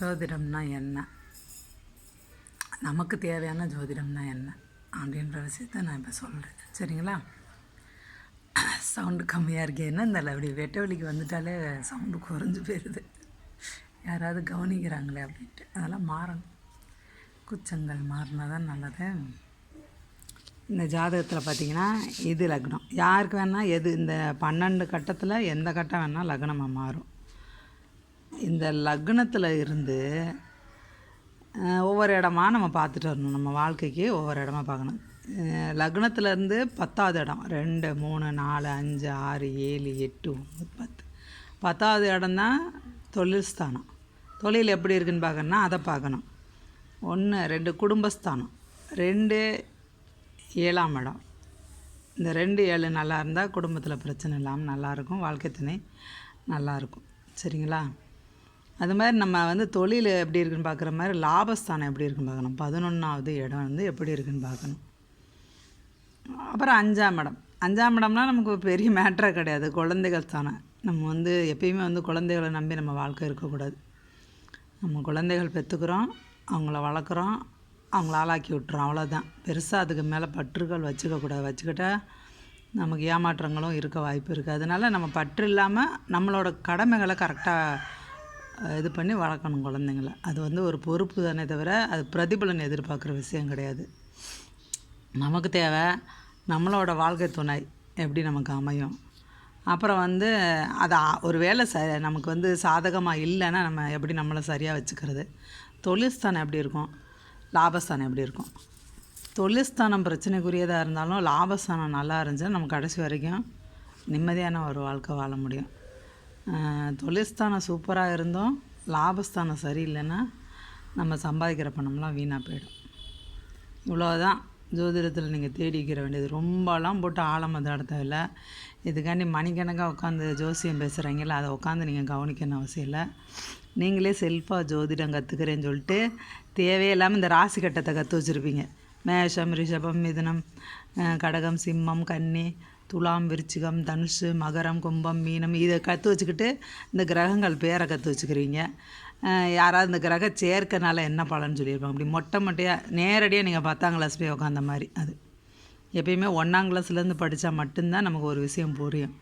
ஜோதிடம்னா என்ன? நமக்கு தேவையான ஜோதிடம்னா என்ன? அப்படின்ற விஷயத்த நான் இப்போ சொல்கிறேன் சரிங்களா? சவுண்டு கம்மியாக இருக்கேன்னா இந்த அப்படி வெட்ட வலிக்கு வந்துட்டாலே சவுண்டு குறைஞ்சி போயிடுது யாராவது கவனிக்கிறாங்களே அப்படின்ட்டு. அதெல்லாம் மாறணும். குச்சங்கள் மாறினா தான் நல்லது. இந்த ஜாதகத்தில் பார்த்தீங்கன்னா இது லக்னம்? யாருக்கு வேணால் எது? இந்த பன்னெண்டு கட்டத்தில் எந்த கட்டம் வேணால் லக்னமாக மாறும். இந்த லக்னத்தில் இருந்து ஒவ்வொரு இடமா நம்ம பார்த்துட்டு வரணும். நம்ம வாழ்க்கைக்கு ஒவ்வொரு இடமா பார்க்கணும். லக்னத்துலேருந்து இருந்து பத்தாவது இடம். ரெண்டு மூணு நாலு அஞ்சு ஆறு ஏழு எட்டு ஒம்பது பத்து. பத்தாவது இடம்தான் தொழில் ஸ்தானம். தொழில் எப்படி இருக்குன்னு பார்க்கணும்னா அதை பார்க்கணும். ஒன்று ரெண்டு குடும்பஸ்தானம். ரெண்டு ஏழாம் இடம். இந்த ரெண்டு ஏழு நல்லா இருந்தால் குடும்பத்தில் பிரச்சனை இல்லாமல் நல்லாயிருக்கும் வாழ்க்கை துணை நல்லாயிருக்கும் சரிங்களா? அது மாதிரி நம்ம வந்து தொழில் எப்படி இருக்குன்னு பார்க்குற மாதிரி லாபஸ்தானம் எப்படி இருக்குன்னு பார்க்கணும். பதினொன்றாவது இடம் வந்து எப்படி இருக்குன்னு பார்க்கணும். அப்புறம் அஞ்சாம் இடம். அஞ்சாம் இடம்னா நமக்கு பெரிய மேட்ரே கிடையாது. குழந்தைகள் ஸ்தானம் நம்ம வந்து எப்பயுமே வந்து குழந்தைகளை நம்பி நம்ம வாழ்க்கை இருக்கக்கூடாது. நம்ம குழந்தைகள் பெற்றுக்கிறோம் அவங்கள வளர்க்குறோம் அவங்கள ஆளாக்கி விட்டுறோம். அவ்வளோதான் பெருசாக அதுக்கு மேலே பற்றுகள் வச்சுக்கக்கூடாது வச்சுக்கிட்டா நமக்கு ஏமாற்றங்களும் இருக்க வாய்ப்பு இருக்குது அதனால நம்ம பற்று இல்லாமல் நம்மளோட கடமைகளை கரெக்டாக இது பண்ணி வளர்க்கணும் குழந்தைங்கள. அது வந்து ஒரு பொறுப்பு தானே தவிர அது பிரதிபலன் எதிர்பார்க்குற விஷயம் கிடையாது. நமக்கு தேவை நம்மளோட வாழ்க்கை துணை எப்படி நமக்கு அமையும். அப்புறம் வந்து அது ஒரு வேளை ச நமக்கு வந்து சாதகமாக இல்லைன்னா நம்ம எப்படி நம்மளை சரியாக வச்சுக்கிறது? தொழில்ஸ்தானம் எப்படி இருக்கும்? லாபஸ்தானம் எப்படி இருக்கும்? தொழில்ஸ்தானம் பிரச்சனைக்குரியதாக இருந்தாலும் லாபஸ்தானம் நல்லா இருந்துச்சுன்னா நம்ம கடைசி வரைக்கும் நிம்மதியான ஒரு வாழ்க்கை வாழ முடியும். தொழில்ஸ்தானம் சூப்பராக இருந்தும். லாபஸ்தானம் சரியில்லைன்னா நம்ம சம்பாதிக்கிற பணம்லாம் வீணாக போயிடும். இவ்வளோதான் ஜோதிடத்தில் நீங்கள் தேடிக்கிற வேண்டியது. ரொம்பலாம் போட்டு ஆழமாக தேட தேவையில்ல இதுக்காண்டி மணிக்கணக்காக உட்காந்து ஜோசியம் பேசுகிறீங்களா அதை உட்காந்து நீங்கள் கவனிக்கணும் அவசியம் இல்லை. நீங்களே செல்ஃபாக ஜோதிடம் கற்றுக்கிறேன்னு சொல்லிட்டு தேவையில்லாமல் இந்த ராசி கட்டத்தை கற்று வச்சுருப்பீங்க. மேஷம் ரிஷபம் மிதுனம் கடகம் சிம்மம் கன்னி துலாம் விருச்சிகம் தனுஷு மகரம் கும்பம் மீனம் இதை கற்று வச்சுக்கிட்டு இந்த கிரகங்கள் பேரை கற்று வச்சுக்கிறீங்க. யாராவது இந்த கிரக சேர்க்கனால என்ன பலன்னு சொல்லியிருப்பாங்க? அப்படி மொட்டை மொட்டையாக நேரடியாக நீங்கள் பத்தாம் கிளாஸ் போய் உட்காந்த மாதிரி அது. எப்பயுமே ஒன்றாம் கிளாஸ்லேருந்து படித்தா மட்டும்தான் நமக்கு ஒரு விஷயம் புரியும்.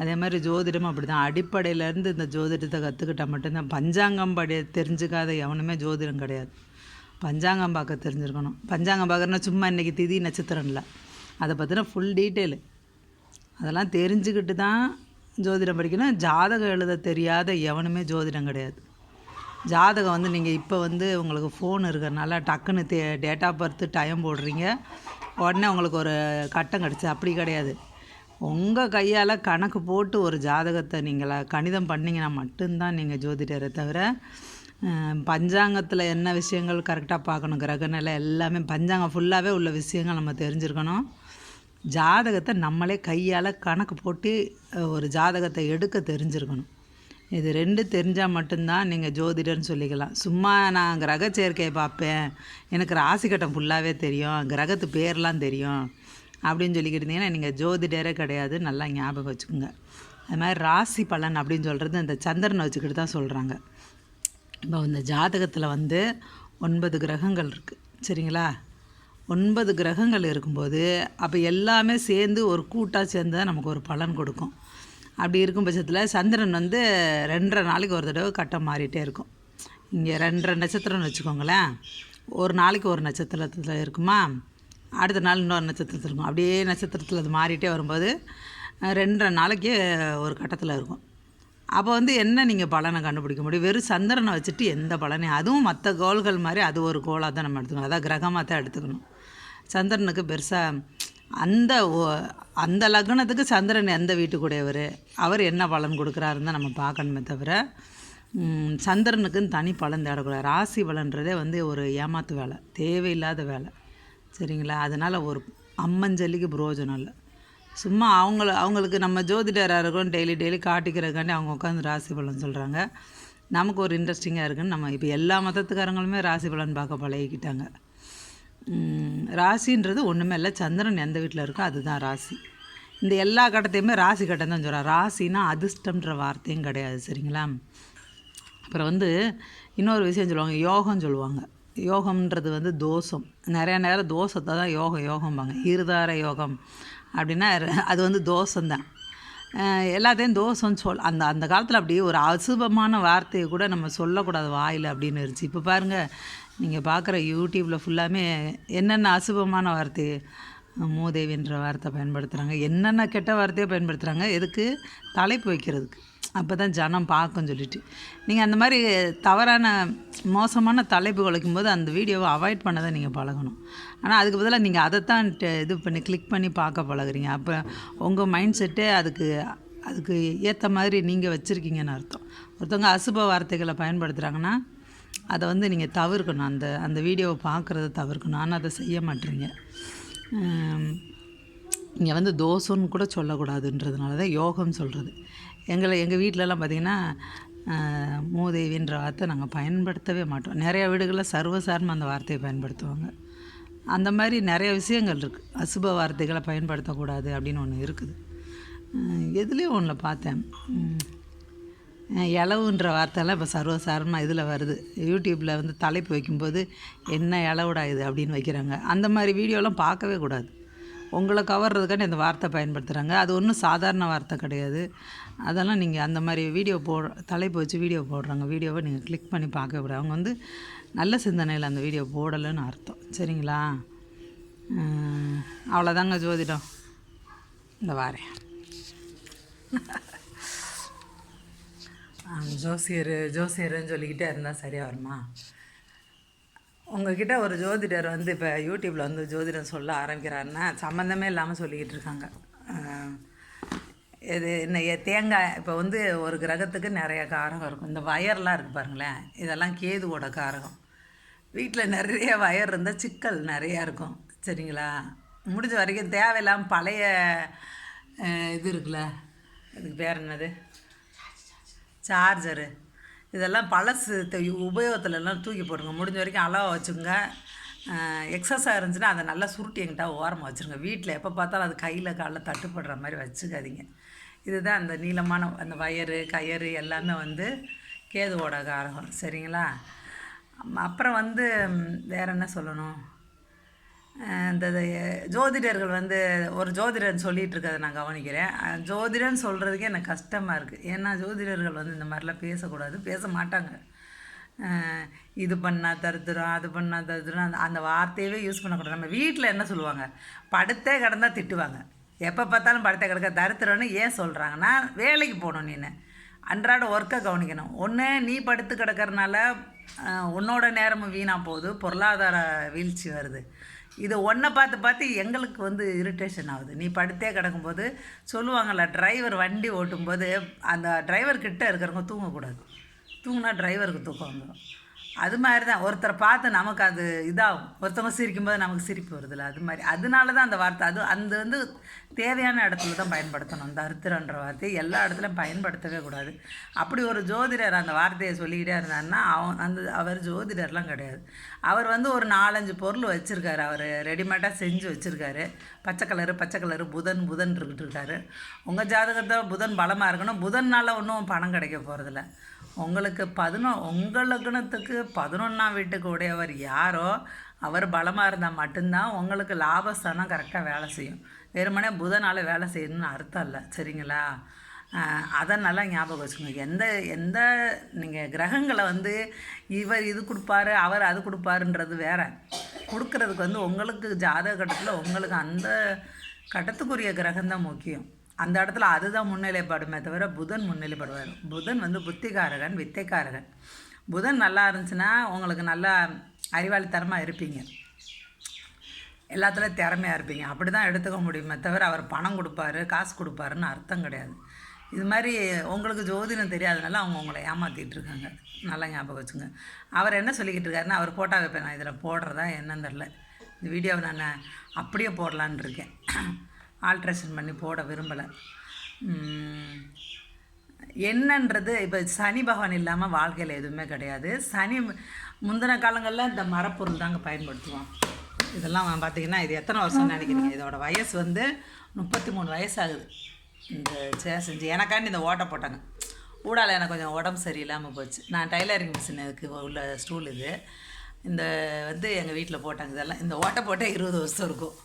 அதே மாதிரி ஜோதிடம் அப்படி தான் அடிப்படையிலேருந்து இந்த ஜோதிடத்தை கற்றுக்கிட்டால் மட்டும்தான். பஞ்சாங்கம் படி தெரிஞ்சுக்காத எவனுமே ஜோதிடம் கிடையாது. பஞ்சாங்கம் பார்க்க தெரிஞ்சிருக்கணும். பஞ்சாங்கம் பார்க்குறனா சும்மா இன்றைக்கி திதி நட்சத்திரம் இல்லை அதை பற்றின ஃபுல் டீட்டெயிலு அதெல்லாம் தெரிஞ்சுக்கிட்டு தான் ஜோதிடம் படிக்கணும். ஜாதகம் எழுத தெரியாத எவனுமே ஜோதிடம் கிடையாது. ஜாதகம் வந்து நீங்கள் இப்போ வந்து உங்களுக்கு ஃபோன் இருக்கிறனால டக்குன்னு the date of birth time போடுறீங்க. உடனே உங்களுக்கு ஒரு கட்டம் கிடச்சி. அப்படி கிடையாது. உங்கள் கையால் கணக்கு போட்டு ஒரு ஜாதகத்தை நீங்கள் கணிதம் பண்ணிங்கன்னா மட்டும்தான் நீங்கள் ஜோதிடரை தவிர பஞ்சாங்கத்தில் என்ன விஷயங்கள் கரெக்டாக பார்க்கணும் கிரகநிலை எல்லாமே பஞ்சாங்கம் ஃபுல்லாகவே உள்ள விஷயங்கள் நம்ம தெரிஞ்சிருக்கணும். ஜாதகத்தை நம்மளே கையால் கணக்கு போட்டு ஒரு ஜாதகத்தை எடுக்க தெரிஞ்சிருக்கணும். இது ரெண்டு தெரிஞ்சால் மட்டும்தான் நீங்கள் ஜோதிடர்னு சொல்லிக்கலாம். சும்மா நான் கிரக சேர்க்கையை பார்ப்பேன். எனக்கு ராசி கட்டம் ஃபுல்லாகவே தெரியும். கிரகத்து பேர்லாம் தெரியும். அப்படின்னு சொல்லிக்கிட்டு இருந்தீங்கன்னா நீங்கள் ஜோதிடரே கிடையாது. நல்லா ஞாபகம் வச்சுக்கோங்க. அது மாதிரி ராசி பலன் அப்படின்னு சொல்கிறது இந்த சந்திரனை வச்சுக்கிட்டு தான் சொல்கிறாங்க இப்போ இந்த ஜாதகத்தில் வந்து ஒன்பது கிரகங்கள் இருக்குது சரிங்களா? ஒன்பது கிரகங்கள் இருக்கும்போது அப்போ எல்லாமே சேர்ந்து ஒரு கூட்டாக சேர்ந்து தான் நமக்கு ஒரு பலன் கொடுக்கும். அப்படி இருக்கும் பட்சத்தில் சந்திரன் வந்து ரெண்டரை நாளைக்கு ஒரு தடவை கட்டம் மாறிட்டே இருக்கும். இங்கே ரெண்டரை நட்சத்திரம்னு வச்சுக்கோங்களேன். ஒரு நாளைக்கு ஒரு நட்சத்திரத்தில் இருக்குமா? அடுத்த நாள் இன்னொரு நட்சத்திரத்தில் இருக்கும். அப்படியே நட்சத்திரத்தில் அது மாறிட்டே வரும்போது ரெண்டரை நாளைக்கு ஒரு கட்டத்தில் இருக்கும். அப்போ வந்து என்ன நீங்கள் பலனை கண்டுபிடிக்க முடியும்? வெறும் சந்திரனை வச்சுட்டு எந்த பலனையும் அதுவும் மற்ற கோள்கள் மாதிரி அது ஒரு கோளாக தான் நம்ம எடுத்துக்கணும். அதான் கிரகமாக தான் எடுத்துக்கணும். சந்திரனுக்கு பெருசாக அந்த ஓ- அந்த லக்னத்துக்கு சந்திரன் எந்த வீட்டுக்குடையவர்? அவர் என்ன பலன் கொடுக்குறாருன்னு தான் நம்ம பார்க்கணுமே தவிர சந்திரனுக்குன்னு தனி பலன் தேடக்கூடாது. ராசி பலன்றதே வந்து ஒரு ஏமாத்து வேலை தேவையில்லாத வேலை. சரிங்களா? அதனால் ஒரு அம்மஞ்சல்லிக்கு பிரயோஜனம் இல்லை. சும்மா அவங்கள அவங்களுக்கு நம்ம ஜோதிடராக இருக்கோம் டெய்லி டெய்லி காட்டிக்கிறதுக்காண்டி அவங்க உட்காந்து ராசி பலன் சொல்கிறாங்க நமக்கு ஒரு இன்ட்ரெஸ்டிங்காக இருக்குன்னு நம்ம இப்போ எல்லா மதத்துக்காரங்களுமே ராசி பலன் பார்க்க பழகிக்கிட்டாங்க. ராசின்றது ஒன்றுமே இல்லை. சந்திரன் எந்த வீட்டில் இருக்கோ அதுதான் ராசி. இந்த எல்லா கட்டத்தையுமே ராசி கட்டம் தான் சொல்கிறேன் ராசினா அதிர்ஷ்டம்ன்ற வார்த்தையும் கிடையாது சரிங்களா? அப்புறம் வந்து இன்னொரு விஷயம் சொல்லுவாங்க யோகம் சொல்லுவாங்க. யோகம்ன்றது வந்து தோஷம். நிறைய நேரம் தோஷத்தை தான் யோகம் யோகம்பாங்க. இருதார யோகம் அப்படின்னா அது வந்து தோஷம்தான். எல்லாத்தையும் தோஷம்னு சொல் அந்த அந்த காலத்தில் அப்படியே ஒரு அசுபமான வார்த்தையை கூட நம்ம சொல்லக்கூடாது வாயில் அப்படின்னு இருந்துச்சு. இப்போ பாருங்கள் நீங்கள் பார்க்குற யூடியூப்பில் ஃபுல்லாமே என்னென்ன அசுபமான வார்த்தை மூதேவின்ற வார்த்தை பயன்படுத்துகிறாங்க என்னென்ன கெட்ட வார்த்தையை பயன்படுத்துகிறாங்க எதுக்கு? தலைப்பு வைக்கிறதுக்கு. அப்போ தான் ஜனம் பார்க்கும் சொல்லிட்டு. நீங்கள் அந்த மாதிரி தவறான மோசமான தலைப்பு குலைக்கும்போது அந்த வீடியோவை அவாய்ட் பண்ண தான் நீங்கள் பழகணும். ஆனால் அதுக்கு பதிலாக நீங்கள் அதைத்தான் ட- இது பண்ணி கிளிக் பண்ணி பார்க்க பழகுறீங்க. அப்போ உங்கள் மைண்ட் செட்டே அதுக்கு அதுக்கு ஏற்ற மாதிரி நீங்கள் வச்சுருக்கீங்கன்னு அர்த்தம். ஒருத்தவங்க அசுப வார்த்தைகளை பயன்படுத்துகிறாங்கன்னா அதை வந்து நீங்கள் தவிர்க்கணும். அந்த அந்த வீடியோவை பார்க்குறத தவிர்க்கணும். ஆனால் அதை செய்ய மாட்டேறீங்க. இங்கே வந்து தோசைன்னு கூட சொல்லக்கூடாதுன்றதுனால தான் யோகம் சொல்கிறது எங்களை எங்கள் வீட்டிலலாம் பார்த்திங்கன்னா மூதேவின்ற வார்த்தை நாங்கள் பயன்படுத்தவே மாட்டோம். நிறைய வீடுகளில் சர்வசாரணமாக அந்த வார்த்தையை பயன்படுத்துவாங்க. அந்த மாதிரி நிறைய விஷயங்கள் இருக்குது அசுப வார்த்தைகளை பயன்படுத்தக்கூடாது அப்படின்னு ஒன்று இருக்குது. எதுலேயும் ஒன்றில் பார்த்தேன். இலவுன்ற வார்த்தைலாம் இப்போ சர்வசாரமாக இதில் வருது. யூடியூப்பில் வந்து தலைப்பு வைக்கும்போது என்ன இலவுடா இது அப்படின்னு வைக்கிறாங்க. அந்த மாதிரி வீடியோலாம் பார்க்கவே கூடாது. உங்களை கவர்றதுக்காண்டி அந்த வார்த்தை பயன்படுத்துகிறாங்க அது ஒன்றும் சாதாரண வார்த்தை கிடையாது. அதெல்லாம் நீங்கள் அந்த மாதிரி வீடியோ போடுற தலைப்பு வச்சு வீடியோ போடுறாங்க. வீடியோவை நீங்கள் கிளிக் பண்ணி பார்க்க கூடாது. அவங்க வந்து நல்ல சிந்தனையில் அந்த வீடியோ போடலைன்னு அர்த்தம். சரிங்களா? அவ்வளோதாங்க ஜோதிடம். இந்த வாரேன். ஜோசியர் ஜோசியர்னு சொல்லிக்கிட்டே இருந்தால் சரியாக வருமா? உங்ககிட்ட ஒரு ஜோதிடர் வந்து இப்போ யூடியூப்பில் வந்து ஜோதிடம் சொல்ல ஆரம்பிக்கிறாருன்னா சம்மந்தமே இல்லாமல் சொல்லிக்கிட்டு இருக்காங்க. இது என்ன தேங்காய் இப்போ வந்து ஒரு கிரகத்துக்கு நிறைய காரகம் இருக்கும். இந்த வயர்லாம் இருக்குது பாருங்களேன். இதெல்லாம் கேதுவோட காரகம். வீட்டில் நிறைய வயர் இருந்தால் சிக்கல் நிறையா இருக்கும். சரிங்களா? முடிஞ்ச வரைக்கும் தேவையில்லாமல் பழைய இது இருக்குல்ல. அதுக்கு பேர் என்னது? சார்ஜரு இதெல்லாம் பழசு உபயோகத்துலலாம் தூக்கி போடுங்க. முடிஞ்ச வரைக்கும் அளவாக வச்சுக்கோங்க. எக்ஸஸாக இருந்துச்சுன்னா அதை நல்லா சுருட்டி எங்கிட்ட ஓரமாக வச்சுருங்க. வீட்டில் எப்போ பார்த்தாலும் அது கையில் காலில் தட்டுப்படுற மாதிரி வச்சுக்காதீங்க. இதுதான் அந்த நீளமான அந்த வயரு கயறு எல்லாமே வந்து கேதுவோட காரகம். சரிங்களா? அப்புறம் வந்து வேறு வேற என்ன சொல்லணும்? இந்த ஜோதிடர்கள் வந்து ஒரு ஜோதிடர் சொல்லிகிட்டு இருக்கதை நான் கவனிக்கிறேன். அஹ் ஜோதிடர்னு சொல்கிறதுக்கே எனக்கு கஷ்டமாக இருக்குது ஏன்னா ஜோதிடர்கள் வந்து இந்த மாதிரிலாம் பேசக்கூடாது பேச மாட்டாங்க. இது பண்ணால் தருத்துறோம் அது பண்ணால் தருத்துறோம் அந்த அந்த வார்த்தையவே யூஸ் பண்ணக்கூடாது. நம்ம வீட்டில் என்ன சொல்லுவாங்க? படுத்தே கிடந்தால் திட்டுவாங்க. எப்போ பார்த்தாலும் படுத்தே கிடக்க தருத்துறோன்னு ஏன் சொல்கிறாங்கன்னா வேலைக்கு போகணும் நீ அன்றாட ஒர்க்கை கவனிக்கணும். ஒன்று நீ படுத்து கிடக்கிறனால உன்னோட நேரமும் வீணாக போகுது. பொருளாதார வீழ்ச்சி வருது. இது ஒன்றை பார்த்து பார்த்து எங்களுக்கு வந்து இரிட்டேஷன் ஆகுது. நீ படுத்தே கிடக்கும்போது சொல்லுவாங்கள்ல டிரைவர் வண்டி ஓட்டும்போது அந்த டிரைவர் கிட்டே இருக்கிறவங்க தூங்கக்கூடாது. தூங்கினா டிரைவருக்கு தூக்கம் வந்துடும் அது மாதிரி தான் ஒருத்தரை பார்த்து நமக்கு அது இதாகும். ஒருத்தவங்க சிரிக்கும்போது நமக்கு சிரிப்பு வருதுல்ல அது மாதிரி. அதனால தான் அந்த வார்த்தை. அது அந்த வந்து தேவையான இடத்துல தான் பயன்படுத்தணும். அந்த அறுத்துறன்ற வார்த்தையை எல்லா இடத்துலையும் பயன்படுத்தவே கூடாது. அப்படி ஒரு ஜோதிடர் அந்த வார்த்தையை சொல்லிக்கிட்டே இருந்தாருன்னா அவன் அந்த அவர் ஜோதிடர்லாம் கிடையாது. அவர் வந்து ஒரு நாலஞ்சு பொருள் வச்சுருக்காரு. அவர் ரெடிமேடாக செஞ்சு வச்சுருக்காரு. பச்சை கலரு பச்சை கலரு புதன் புதன் இருக்கிட்டு இருக்காரு. உங்கள் ஜாதகத்தில் புதன் பலமாக இருக்கணும். புதன்னால் ஒன்றும் பணம் கிடைக்க போகிறதில்ல உங்களுக்கு பதினொ உங்கள் லக்னத்துக்கு பதினொன்றாம் வீட்டுக்கு உடையவர் யாரோ அவர் பலமாக இருந்தால் மட்டும்தான் உங்களுக்கு லாபஸ்தானம் கரெக்டாக வேலை செய்யும். வெறுமனே புதனால் வேலை செய்யணும்னு அர்த்தம் இல்லை. சரிங்களா? அதை நல்லா ஞாபகம் வச்சுக்கோங்க. எந்த எந்த நீங்கள் கிரகங்களை வந்து இவர் இது கொடுப்பாரு அவர் அது கொடுப்பாருன்றது வேறு. கொடுக்கறதுக்கு வந்து உங்களுக்கு ஜாதக கட்டத்தில் உங்களுக்கு அந்த கட்டத்துக்குரிய கிரகம்தான் முக்கியம். அந்த இடத்துல அதுதான் முன்னிலைப்படுமே தவிர புதன் முன்னிலைப்படுவார். புதன் வந்து புத்திகாரகன் வித்தைக்காரகன். புதன் நல்லா இருந்துச்சுன்னா உங்களுக்கு நல்லா அறிவாளித்தனமாக இருப்பீங்க. எல்லாத்துலேயும் திறமையாக இருப்பீங்க. அப்படி தான் எடுத்துக்க முடியுமே தவிர அவர் பணம் கொடுப்பாரு காசு கொடுப்பாருன்னு அர்த்தம் கிடையாது. இது மாதிரி உங்களுக்கு ஜோதிடம் தெரியாதனால அவங்க உங்களை ஏமாற்றிட்டு இருக்காங்க. நல்லா ஞாபகம் வச்சுங்க. அவர் என்ன சொல்லிக்கிட்டு இருக்காருன்னா அவர் போட்டா வைப்பேன். நான் இதில் போடுறதா என்னன்னு தெரில இந்த வீடியோவை நான் அப்படியே போடலான்னு இருக்கேன். ஆல்ட்ரேஷன் பண்ணி போட விரும்பலை. என்னன்றது இப்போ சனி பகவான் இல்லாமல் வாழ்க்கையில் எதுவுமே கிடையாது. சனி முந்தின காலங்களில் இந்த மரப்பொருள் தாங்க பயன்படுத்துவோம். இதெல்லாம் பார்த்தீங்கன்னா இது எத்தனை வருஷம் நினைக்கிறீங்க? இதோட வயசு வந்து முப்பத்தி மூணு வயசு ஆகுது. இந்த சே செஞ்சு எனக்காண்டி இந்த ஓட்டை போட்டாங்க. ஊடால எனக்கு கொஞ்சம் உடம்பு சரியில்லாமல் போச்சு. நான் டைலரிங் மிஷினுக்கு உள்ள ஸ்டூல் இது. இந்த வந்து எங்கள் வீட்டில் போட்டாங்க. இதெல்லாம் இந்த ஓட்டை போட்டே இருபது வருஷம் இருக்கும்.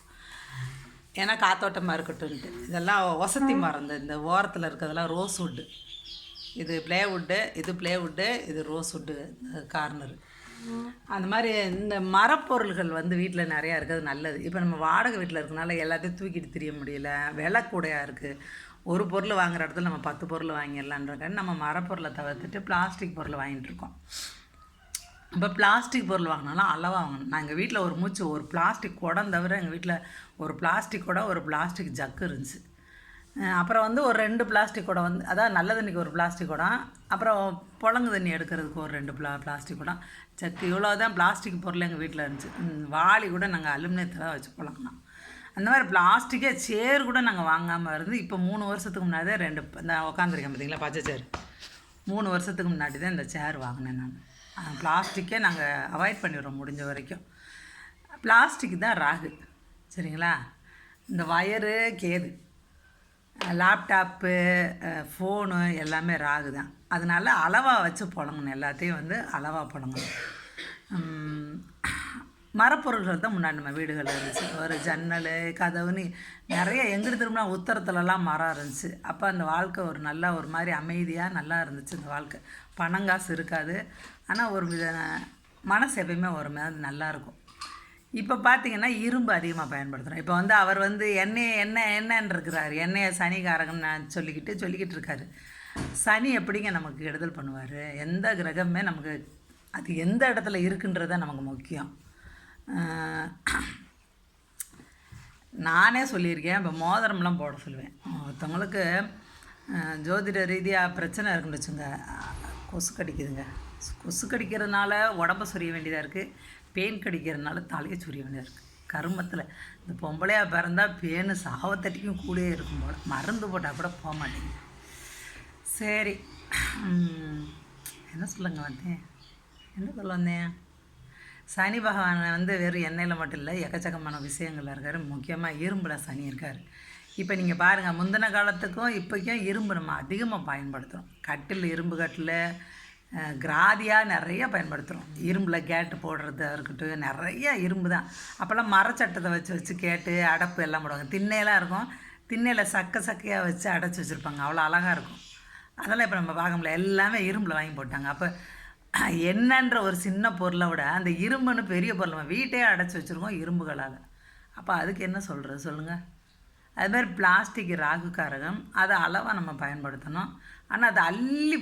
ஏன்னா காத்தோட்டமாக இருக்கட்டும்ன்ட்டு. இதெல்லாம் வசதி மரம் இந்த ஓரத்தில் இருக்கிறதெல்லாம் ரோஸ் வுட்டு இது ப்ளேவுட்டு இது ப்ளேவுட்டு இது ரோஸ் வுட்டு கார்னரு அந்த மாதிரி இந்த மரப்பொருள்கள் வந்து வீட்டில் நிறையா இருக்கிறது நல்லது. இப்போ நம்ம வாடகை வீட்டில் இருக்கனால எல்லாத்தையும் தூக்கிட்டு திரிய முடியல. விலை கூடையாக இருக்குது ஒரு பொருள் வாங்குற இடத்துல நம்ம பத்து பொருள் வாங்கிடலான்றக்காண்டி நம்ம மரப்பொருளை தவிர்த்துட்டு பிளாஸ்டிக் பொருள் வாங்கிட்டு இருக்கோம். இப்போ பிளாஸ்டிக் பொருள் வாங்கினாலும் அளவாக வாங்கணும். நான் எங்கள் வீட்டில் ஒரு மூச்சு ஒரு பிளாஸ்டிக் குடம் தவிர எங்கள் வீட்டில் ஒரு பிளாஸ்டிக் குடம் ஒரு பிளாஸ்டிக் ஜக்கு இருந்துச்சு. அப்புறம் வந்து ஒரு ரெண்டு பிளாஸ்டிக் குடம் வந்து அதான் நல்ல தண்ணிக்கு ஒரு பிளாஸ்டிக் குடம். அப்புறம் புழங்கு தண்ணி எடுக்கிறதுக்கு ஒரு ரெண்டு பிளா பிளாஸ்டிக் குடம். சக்கு இவ்வளோ தான் பிளாஸ்டிக் பொருள் எங்கள் வீட்டில் இருந்துச்சு. வாளி கூட நாங்கள் அலுமினியத்தில் தான் வச்சு புழங்கினோம். அந்த மாதிரி பிளாஸ்டிக்கே சேர் கூட நாங்கள் வாங்காமல் இருந்து இப்போ மூணு வருஷத்துக்கு முன்னாடி தான் ரெண்டு இந்த உட்காந்துருக்கேன் பார்த்தீங்களா பச்சை சேர் மூணு வருஷத்துக்கு முன்னாடி தான் இந்த சேர் வாங்கினேன் நான். பிளாஸ்டிக்கே நாங்கள் அவாய்ட் பண்ணிடுறோம் முடிஞ்ச வரைக்கும். பிளாஸ்டிக் தான் ராகு. சரிங்களா? இந்த வயரு கேது. லேப்டாப்பு ஃபோனு எல்லாமே ராகு தான். அதனால அளவாக வச்சு புழங்கணும். எல்லாத்தையும் வந்து அளவாக புழங்கணும். மரப்பொருள்கள் தான் முன்னாடி நம்ம வீடுகளில் இருந்துச்சு. ஒரு ஜன்னல் கதவுன்னு நிறைய எங்கிட்டு திரும்பினா உத்தரத்துலலாம் மரம் இருந்துச்சு. அப்போ அந்த வாழ்க்கை ஒரு நல்ல ஒரு மாதிரி அமைதியாக நல்லா இருந்துச்சு இந்த வாழ்க்கை. பணங்காசு இருக்காது. ஆனால் ஒரு வித மனசு எப்பயுமே ஒரு மாதிரி நல்லா இருக்கும். இப்போ பார்த்தீங்கன்னா இரும்பு அதிகமாக பயன்படுத்துகிறோம் இப்போ வந்து அவர் வந்து எண்ணெய் எண்ணெய் எண்ணெய்ன்னு இருக்கிறார். எண்ணெயை சனிகாரகன் நான் சொல்லிக்கிட்டு சொல்லிக்கிட்டு இருக்காரு. சனி எப்படிங்க நமக்கு கெடுதல் பண்ணுவார்? எந்த கிரகமே நமக்கு அது எந்த இடத்துல இருக்குன்றது தான் நமக்கு முக்கியம். நானே சொல்லியிருக்கேன் இப்போ மோதிரம்லாம் போட சொல்லுவேன். ஒருத்தவங்களுக்கு ஜோதிட ரீதியாக பிரச்சனை இருக்குன்னு வச்சுங்க கொசு கடிக்குதுங்க. கொசு கடிக்கிறதுனால உடம்ப சொரிய வேண்டியதாக இருக்குது பேன் கடிக்கிறதுனால தலையை சொரிய வேண்டியதாக இருக்குது கருமத்தில் இந்த பொம்பளையாக பிறந்தால் பேனு சாவத்தட்டிக்கும் கூடயே இருக்கும் போல மருந்து போட்டால் கூட போக மாட்டேங்குது. சரி என்ன சொல்லுங்க வந்தேன்? என்ன சொல்ல வந்தேன்? சனி பகவான் வந்து வெறும் எண்ணெயில் மட்டும் இல்லை எக்கச்சக்கமான விஷயங்கள் இருக்கார். முக்கியமாக இரும்பில் சனி இருக்கார். இப்போ நீங்கள் பாருங்கள் முந்தின காலத்துக்கும் இப்போக்கும் இரும்பு நம்ம அதிகமாக பயன்படுத்துகிறோம் கட்டில் இரும்பு கட்டில் கிராதியாக நிறைய பயன்படுத்துகிறோம் இரும்பில் கேட்டு போடுறதா இருக்கட்டும் நிறைய இரும்பு தான். அப்போல்லாம் மரச்சட்டத்தை வச்சு வச்சு கேட்டு அடப்பு எல்லாம் போடுவாங்க. திண்ணையெல்லாம் இருக்கும். திண்ணையில் சக்க சக்கையாக வச்சு அடைச்சி வச்சுருப்பாங்க. அவ்வளோ அழகாக இருக்கும். அதெல்லாம் இப்போ நம்ம பார்க்க முடியல. எல்லாமே இரும்பில் வாங்கி போட்டாங்க. அப்போ என்னன்ற ஒரு சின்ன பொருளை விட அந்த இரும்புன்னு பெரிய பொருள் வீட்டையே அடைச்சி வச்சுருக்கோம் இரும்புகளால். அப்போ அதுக்கு என்ன சொல்கிறது சொல்லுங்கள் அதுமாதிரி பிளாஸ்டிக் ராகுக்காரகம் அதை அளவாக நம்ம பயன்படுத்தணும். ஆனால் அதை அள்ளி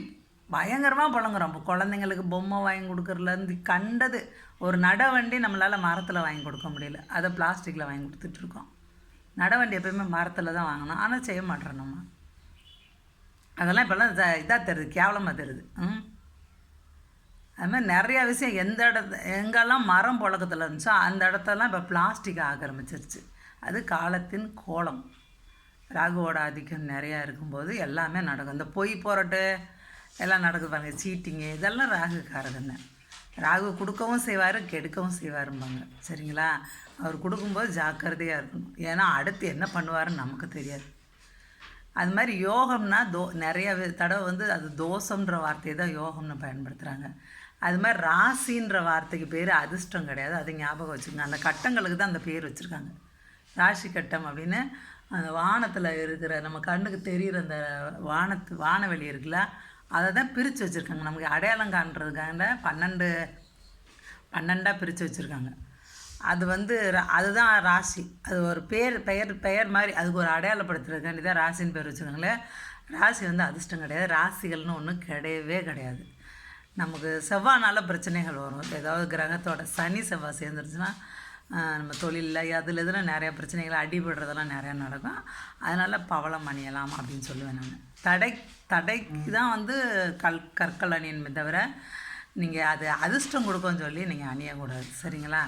பயங்கரமாக புழங்குறோம். இப்போ குழந்தைங்களுக்கு பொம்மை வாங்கி கொடுக்குறதுலேருந்து கண்டது. ஒரு நடவண்டி நம்மளால் மரத்தில் வாங்கி கொடுக்க முடியல. அதை பிளாஸ்டிக்கில் வாங்கி கொடுத்துட்ருக்கோம் நடவண்டி எப்பயுமே மரத்தில் தான் வாங்கணும். ஆனால் செய்ய மாட்டோம் நம்ம. அதெல்லாம் இப்போல்லாம் இதாக தெரியுது கேவலமாக தெரியுது ம்? அது மாதிரி நிறையா விஷயம் எந்த இடத்த எங்கெல்லாம் மரம் புழக்கத்தில் இருந்துச்சோ அந்த இடத்தெல்லாம் இப்போ பிளாஸ்டிக் ஆக்கிரமிச்சிருச்சு அது காலத்தின் கோலம். ராகுவோட ஆதிக்கம் நிறையா இருக்கும்போது எல்லாமே நடக்கும். இந்த பொய் போராட்டு எல்லாம் நடக்குது பாருங்க சீட்டிங்கு இதெல்லாம் ராகு காரகம் தான் ராகு கொடுக்கவும் செய்வார் கெடுக்கவும் செய்வாரும்பாங்க. சரிங்களா? அவர் கொடுக்கும்போது ஜாக்கிரதையாக இருக்கணும். ஏன்னா அடுத்து என்ன பண்ணுவாருன்னு நமக்கு தெரியாது. அது மாதிரி யோகம்னா தோ நிறைய தடவை வந்து அது தோஷம்ன்ற வார்த்தையை தான் யோகம்னு பயன்படுத்துகிறாங்க அது மாதிரி ராசின்ற வார்த்தைக்கு பேர் அதிர்ஷ்டம் கிடையாது. அது ஞாபகம் வச்சுக்கோங்க. அந்த கட்டங்களுக்கு தான் அந்த பேர் வச்சுருக்காங்க. ராசி கட்டம் அப்படின்னு அந்த வானத்தில் இருக்கிற நம்ம கண்ணுக்கு தெரிகிற அந்த வானத்து வானவெளி இருக்குல்ல அதை தான் பிரித்து வச்சுருக்காங்க. நமக்கு அடையாளம் காண்றதுக்காக பன்னெண்டு பன்னெண்டாக பிரித்து வச்சுருக்காங்க. அது வந்து அதுதான் ராசி. அது ஒரு பேர் பெயர் பெயர் மாதிரி அதுக்கு ஒரு அடையாளப்படுத்துறதுக்காண்டி தான் ராசின்னு பேர் வச்சுருக்காங்களே. ராசி வந்து அதிர்ஷ்டம் கிடையாது. ராசிகள்னு ஒன்றும் கிடையவே கிடையாது. நமக்கு செவ்வாய்னால பிரச்சனைகள் வரும். ஏதாவது கிரகத்தோட சனி செவ்வாய் சேர்ந்துருச்சுன்னா நம்ம தொழிலில் அதில் இதில் நிறைய பிரச்சனைகள் அடிபடுறதெல்லாம் நிறையா நடக்கும். அதனால் பவளம் அணியலாம் அப்படின்னு சொல்லுவேன் நான். தடை தடைக்கு தான் வந்து கல் கற்கள் அணியணுமே தவிர நீங்கள் அது அதிர்ஷ்டம் கொடுக்கும்னு சொல்லி நீங்கள் அணியக்கூடாது. சரிங்களா?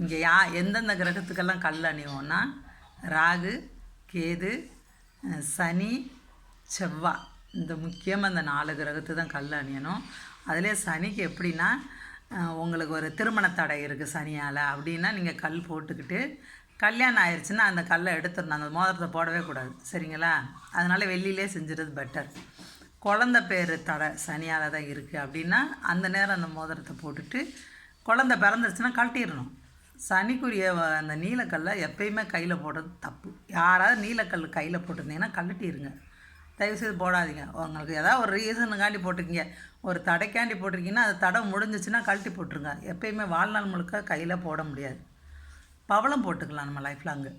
இங்கே யா எந்தெந்த கிரகத்துக்கெல்லாம் கல் அணிவோம்னா ராகு கேது சனி செவ்வாய். இந்த முக்கியமாக இந்த நாலு கிரகத்து தான் கல் அணியணும். அதிலே சனிக்கு எப்படின்னா உங்களுக்கு ஒரு திருமண தடை இருக்குது சனியால் அப்படின்னா நீங்கள் கல் போட்டுக்கிட்டு கல்யாணம் ஆயிடுச்சுன்னா அந்த கல்லை எடுத்துடணும். அந்த மோதிரத்தை போடவே கூடாது. சரிங்களா? அதனால் வெள்ளியிலே செஞ்சுறது பெட்டர் குழந்த பேர் தடை சனியால் தான் இருக்குது அப்படின்னா அந்த நேரம் அந்த மோதிரத்தை போட்டுட்டு குழந்த பிறந்துருச்சுன்னா கழட்டிடணும். சனிக்குரிய வ- அந்த நீலக்கல்லை எப்பயுமே கையில் போடுறது தப்பு. யாராவது நீலக்கல் கையில் போட்டிருந்தீங்கன்னா கழட்டிடுங்க தயவுசெய்து போடாதீங்க. உங்களுக்கு ஏதாவது ஒரு ரீசனுக்காண்டி போட்டிருக்கீங்க ஒரு தடைக்காண்டி போட்டிருக்கீங்கன்னா அது தடை முடிஞ்சிச்சுன்னா கழட்டி போட்டுருங்க. எப்பயுமே வாழ்நாள் முழுக்க கையில் போட முடியாது. பவளம் போட்டுக்கலாம் நம்ம லைஃப் லாங்கு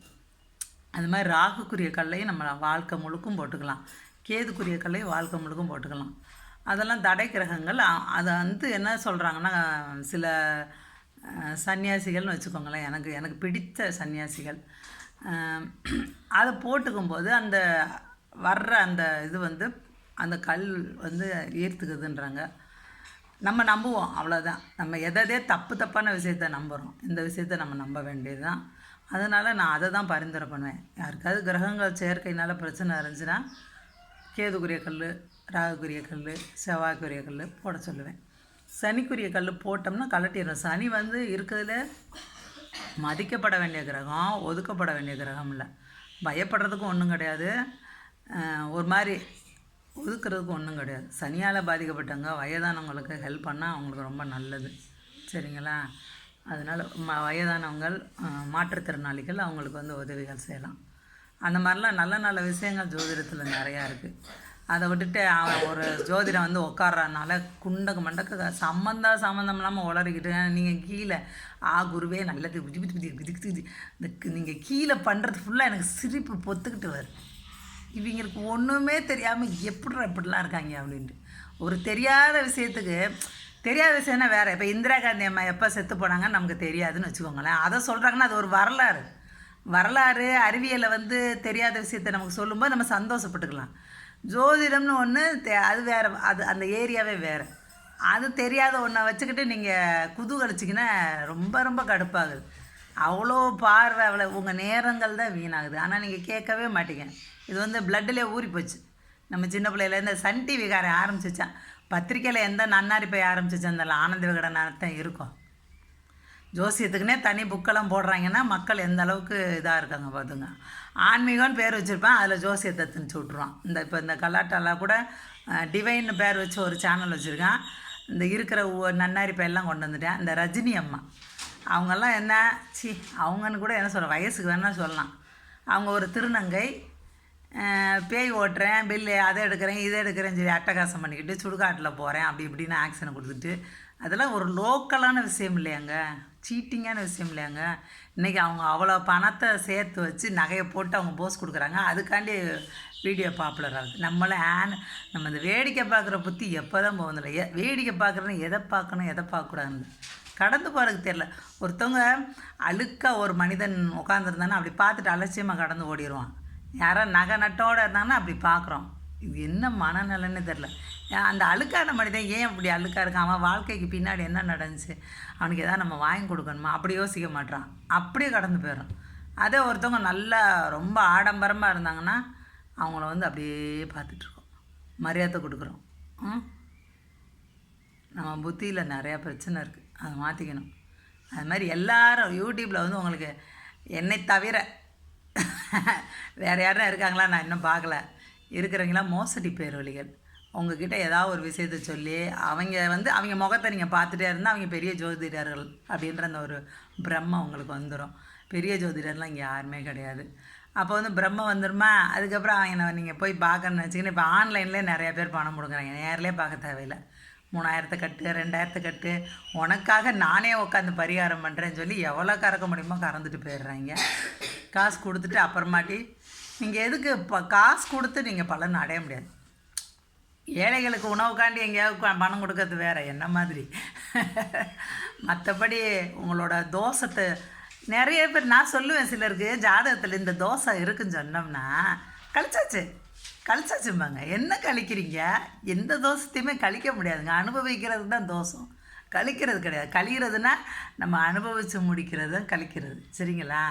அது மாதிரி ராகுக்குரிய கல்லையும் நம்ம வாழ்க்கை முழுக்கும் போட்டுக்கலாம். கேதுக்குரிய கல்லையும் வாழ்க்கை முழுக்கும் போட்டுக்கலாம். அதெல்லாம் தடை கிரகங்கள் அதை வந்து என்ன சொல்கிறாங்கன்னா சில சன்னியாசிகள்னு வச்சுக்கோங்களேன். எனக்கு எனக்கு பிடித்த சன்னியாசிகள். அதை போட்டுக்கும்போது அந்த வர்ற அந்த இது வந்து அந்த கல் வந்து ஈர்த்துக்குதுன்றாங்க. நம்ம நம்புவோம் அவ்வளோதான் நம்ம எதே தப்பு தப்பான விஷயத்த நம்புகிறோம் இந்த விஷயத்த நம்ம நம்ப வேண்டியது தான் அதனால் நான் அதை தான் பரிந்துரை பண்ணுவேன். யாருக்காவது கிரகங்கள் செயற்கையினால் பிரச்சனை இருந்துச்சுன்னா கேதுக்குரிய கல் ராகுக்குரிய கல் செவ்வாய்க்குரிய கல் போட சொல்லுவேன். சனிக்குரிய கல் போட்டோம்னா கலட்டிடுறோம். சனி வந்து இருக்கிறதுல மதிக்கப்பட வேண்டிய கிரகம் ஒதுக்கப்பட வேண்டிய கிரகம் இல்லை. பயப்படுறதுக்கும் ஒன்றும் கிடையாது. ஒரு மாதிரி ஒதுக்குறதுக்கு ஒன்றும் கிடையாது. சனியால் பாதிக்கப்பட்டவங்க வயதானவங்களுக்கு ஹெல்ப் பண்ணால் அவங்களுக்கு ரொம்ப நல்லது. சரிங்களா? அதனால் ம வயதானவங்கள் மாற்றுத்திறனாளிகள் அவங்களுக்கு வந்து உதவிகள் செய்யலாம். அந்த மாதிரிலாம் நல்ல நல்ல விஷயங்கள் ஜோதிடத்தில் நிறையா இருக்குது அதை விட்டுட்டு அவன் ஒரு ஜோதிடம் வந்து உட்கார்றதுனால குண்டக்கு மண்டக்கு சம்மந்தா சம்மந்தம் இல்லாமல் உளறிக்கிட்டு நீங்கள் கீழே ஆ குருவே நல்லது. புதி புதி புதி புதி இந்த நீங்கள் கீழே பண்ணுறது ஃபுல்லாக எனக்கு சிரிப்பு பொத்துக்கிட்டு வருது. இவங்களுக்கு ஒன்றுமே தெரியாமல் எப்படி இப்படிலாம் இருக்காங்க அப்படின்ட்டு. ஒரு தெரியாத விஷயத்துக்கு தெரியாத விஷயம்னா வேறு? இப்போ இந்திரா காந்தி அம்மா எப்போ செத்து போனாங்கன்னு நமக்கு தெரியாதுன்னு வச்சுக்கோங்களேன். அதை சொல்கிறாங்கன்னா அது ஒரு வரலாறு. வரலாறு அறிவியலை வந்து தெரியாத விஷயத்தை நமக்கு சொல்லும்போது நம்ம சந்தோஷப்பட்டுக்கலாம். ஜோதிடம்னு ஒன்று அது வேறு அது அந்த ஏரியாவே வேறு. அது தெரியாத ஒன்றை வச்சுக்கிட்டு நீங்கள் குதூகலிச்சிங்கன்னா ரொம்ப ரொம்ப கடுப்பாகுது. அவ்வளோ பார்வை அவ்வளோ உங்கள் நேரங்கள் தான் வீணாகுது. ஆனால் நீங்கள் கேட்கவே மாட்டீங்க. இது வந்து பிளட்டிலே ஊறி போச்சு. நம்ம சின்ன பிள்ளையிலேருந்து சன் டிவிக்காரன் ஆரம்பிச்சிச்சான் பத்திரிக்கையில் எந்த நன்னாரி போய் ஆரம்பிச்சிச்சு? அந்த ஆனந்த விகடன் தான் இருக்கும். ஜோசியத்துக்குனே தனி புக்கெல்லாம் போடுறாங்கன்னா மக்கள் எந்த அளவுக்கு இதாக இருக்காங்க பார்த்துங்க ஆன்மீகம்னு பேர் வச்சுருப்பேன் அதில் ஜோசியத்தை திணிச்சு விட்ருவான் இந்த இப்போ இந்த கல்லாட்டாலாம் கூட டிவைன்னு பேர் வச்சு ஒரு சேனல் வச்சுருக்கான். இந்த இருக்கிற நன்னாரி பேர்லாம் கொண்டு வந்துட்டேன். இந்த ரஜினி அம்மா. அவங்கெல்லாம் என்ன? சி அவங்கன்னு கூட என்ன சொல்ல வயசுக்கு வேணால் சொல்லலாம். அவங்க ஒரு திருநங்கை பேய் ஓட்டுறேன் பில்லு அதை எடுக்கிறேன் இதை எடுக்கிறேன்னு சொல்லி அட்டகாசம் பண்ணிக்கிட்டு சுடுகாட்டில் போகிறேன் அப்படி இப்படின்னு ஆக்ஷனை கொடுத்துட்டு அதெல்லாம் ஒரு லோக்கலான விஷயம் இல்லையாங்க? சீட்டிங்கான விஷயம் இல்லையாங்க? இன்றைக்கி அவங்க அவ்வளோ பணத்தை சேர்த்து வச்சு நகையை போட்டு அவங்க போஸ் கொடுக்குறாங்க. அதுக்காண்டி வீடியோ பாப்புலர் ஆகுது நம்மளை ஆன் நம்ம இந்த வேடிக்கை பார்க்குற புத்தி எப்போ தான் போகுதில்ல எ வேடிக்கை பார்க்குறேன்னு எதை பார்க்கணும் எதை பார்க்கக்கூடாதுன்னு. கடந்து போகிறதுக்கு தெரில ஒருத்தவங்க அழுக்க ஒரு மனிதன் உட்காந்துருந்தானா அப்படி பார்த்துட்டு அலட்சியமாக கடந்து ஓடிடுவான் யாரோ நகை நட்டோடு இருந்தாங்கன்னா அப்படி பார்க்குறோம். இது என்ன மனநலன்னு தெரில ஏன் அந்த அழுக்கான மனிதன் ஏன் இப்படி அழுக்காக இருக்கான்? அவன் வாழ்க்கைக்கு பின்னாடி என்ன நடந்துச்சு? அவனுக்கு எதாவது நம்ம வாங்கி கொடுக்கணுமா? அப்படி யோசிக்க மாட்டான் அப்படியே கடந்து போயிடும் அதே ஒருத்தவங்க நல்லா ரொம்ப ஆடம்பரமாக இருந்தாங்கன்னா அவங்கள வந்து அப்படியே பார்த்துட்ருக்கோம் மரியாதை கொடுக்குறோம். ம்? நம்ம புத்தியில் நிறையா பிரச்சனை இருக்குது அதை மாற்றிக்கணும் அது மாதிரி எல்லாரும் யூடியூப்பில் வந்து உங்களுக்கு என்னை தவிர வேறு யாரும் இருக்காங்களா? நான் இன்னும் பார்க்கல. இருக்கிறவங்களாம் மோசடி பேரொழிகள் உங்ககிட்ட ஏதாவது ஒரு விஷயத்த சொல்லி அவங்க வந்து அவங்க முகத்தை நீங்கள் பார்த்துட்டே இருந்தால் அவங்க பெரிய ஜோதிடர்கள் அப்படின்ற அந்த ஒரு பிரம்ம உங்களுக்கு வந்துடும் பெரிய ஜோதிடர்லாம் இங்கே யாருமே கிடையாது. அப்போ வந்து பிரம்ம வந்துருமா? அதுக்கப்புறம் அவங்க நீங்கள் போய் பார்க்கணும்னு வச்சுக்கின்னு இப்போ ஆன்லைன்லேயே நிறையா பேர் பணம் கொடுக்குறாங்க. நேரிலே பார்க்க தேவையில்லை. மூணாயிரத்தை கட்டு ரெண்டாயிரத்தை கட்டு. உனக்காக நானே உட்காந்து பரிகாரம் பண்ணுறேன்னு சொல்லி எவ்வளோ கறக்க முடியுமோ கறந்துட்டு போயிடுறாங்க. காசு கொடுத்துட்டு அப்புறமாட்டி நீங்கள் எதுக்கு இப்போ காசு கொடுத்து நீங்கள் பலன் அடைய முடியாது. ஏழைகளுக்கு உணவுக்காண்டி எங்கேயாவது பணம் கொடுக்கறது வேற என்ன மாதிரி? மற்றபடி உங்களோட தோஷத்தை நிறைய பேர் நான் சொல்லுவேன் சிலருக்கு ஜாதகத்தில் இந்த தோசை இருக்குன்னு சொன்னோம்னா கழிச்சாச்சு. கழிச்சாச்சும்பாங்க என்ன கழிக்கிறீங்க? எந்த தோசத்தையுமே கழிக்க முடியாதுங்க. அனுபவிக்கிறது தான் தோஷம் கழிக்கிறது கிடையாது. கழிகிறதுனா நம்ம அனுபவித்து முடிக்கிறது தான் கழிக்கிறது. சரிங்களா?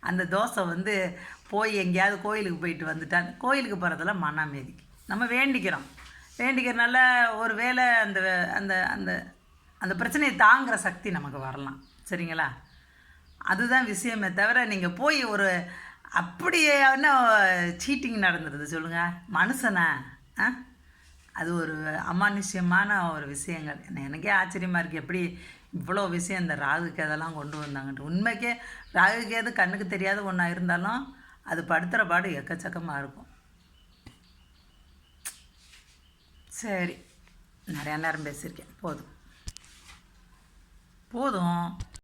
அந்த தோசை வந்து போய் எங்கேயாவது கோயிலுக்கு போயிட்டு வந்துட்டா கோயிலுக்கு போகிறதெல்லாம் மன அமைதிக்கு நம்ம வேண்டிக்கிறோம். வேண்டிக்கிறனால ஒரு வேளை அந்த அந்த அந்த அந்த பிரச்சனையை தாங்குகிற சக்தி நமக்கு வரலாம். சரிங்களா? அதுதான் விஷயமே தவிர நீங்கள் போய் ஒரு அப்படி என்ன சீட்டிங் நடந்துருது சொல்லுங்கள் மனுஷனா? ஆ? அது ஒரு அமானுஷ்யமான ஒரு விஷயங்கள். எனக்கே ஆச்சரியமாக இருக்குது எப்படி இவ்வளோ விஷயம் இந்த ராகு கேதெல்லாம் கொண்டு வந்தாங்கன்ட்டு. உண்மைக்கே ராகு கேது கண்ணுக்கு தெரியாத ஒன்றா இருந்தாலும் அது படுத்துகிற பாடு எக்கச்சக்கமாக இருக்கும். சரி. நிறையா நேரம் பேசியிருக்கேன். போதும். போதும்.